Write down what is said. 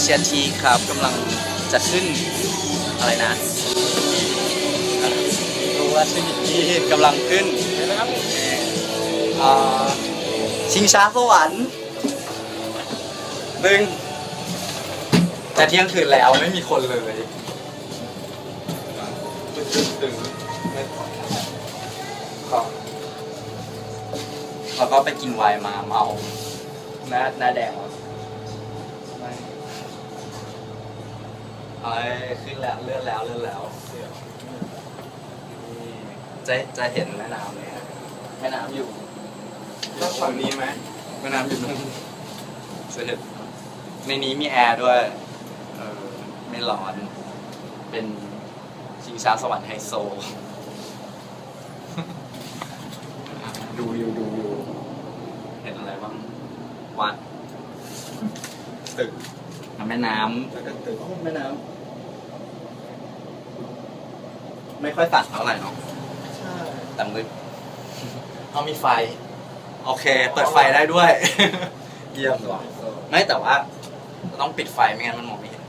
เชียทีครับกำลังจะขึ้นอะไรนะรู้ว่าชื่อที่กำลังขึ้นอ่าชิงช้าสวรรค์มึงแต่เที่ยงคืนแล้วไม่มีคนเลยก็แล้วก็ไปกินไวน์มาเมาหน้าหน้าแดงไม่ ขึ้นแล้วเลื่อนแล้วเลื่อนแล้วนี่จะจะเห็นแม่น้ำเลยนะแม่น้ำอยู่ ต้องฝั่งนี้ไหมแม่น้ำอยู่นู่นจะเห็นในนี้มีแอร์ด้วยเออไม่ร้อน เป็นชิงช้าสวรรค์ไฮโซ ดูอยู่ดูอยู่เห็นอะไรบ้างวัดตึก แม่น้ำ แล้วก็ตึกแม่น้ำ ไม่ค่อยสั่นเท่าไหร่เนาะใช่แต่มืดเอามีไฟ โอเค เปิดไฟได้ด้วย เยี่ยมว่ะไม่แต่ว่า ต้องปิดไฟไม่งั้นมันมองไม่เห็น